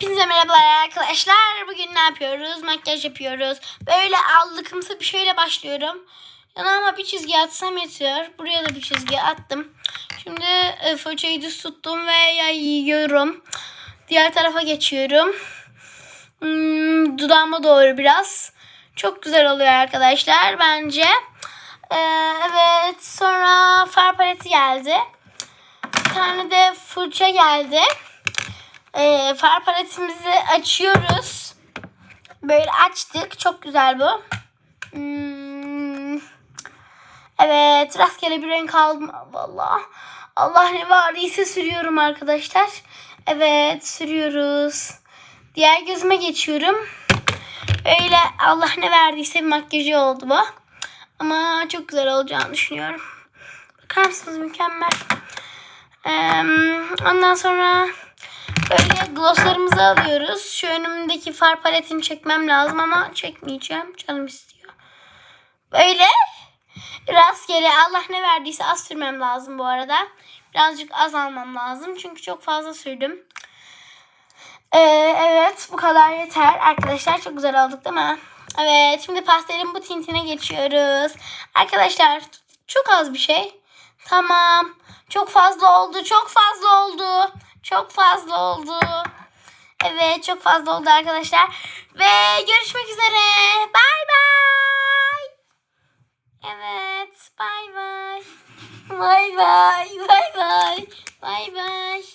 Hepinize merhabalar arkadaşlar. Bugün ne yapıyoruz? Makyaj yapıyoruz. Böyle allıkımsı bir şeyle başlıyorum. Yanıma bir çizgi atsam yetiyor. Buraya da bir çizgi attım. Şimdi e, fırçayı düz tuttum ve yayıyorum. Diğer tarafa geçiyorum. Hmm, dudağıma doğru biraz. Çok güzel oluyor arkadaşlar bence. Ee, evet sonra far paleti geldi. Bir tane de fırça geldi. Ee, far paletimizi açıyoruz. Böyle açtık. Çok güzel bu. Hmm. Evet. Rastgele bir renk aldım. Allah. Allah ne vardıysa sürüyorum arkadaşlar. Evet. Sürüyoruz. Diğer gözüme geçiyorum. Öyle Allah ne verdiyse bir makyajı oldu bu. Ama çok güzel olacağını düşünüyorum. Bakar mısınız? Mükemmel. Ee, ondan sonra böyle glosslarımızı alıyoruz. Şu önümdeki far paletini çekmem lazım ama çekmeyeceğim. Canım istiyor. Böyle rastgele Allah ne verdiyse az sürmem lazım bu arada. Birazcık az almam lazım. Çünkü çok fazla sürdüm. Ee, evet bu kadar yeter. Arkadaşlar çok güzel olduk değil mi? Evet şimdi pastelin bu tintine geçiyoruz. Arkadaşlar çok az bir şey. Tamam. Çok fazla oldu. Çok fazla. Çok fazla oldu. Evet çok fazla oldu arkadaşlar. Ve görüşmek üzere. Bay bay. Evet bay bay. Bay bay. Bay bay. Bay bay.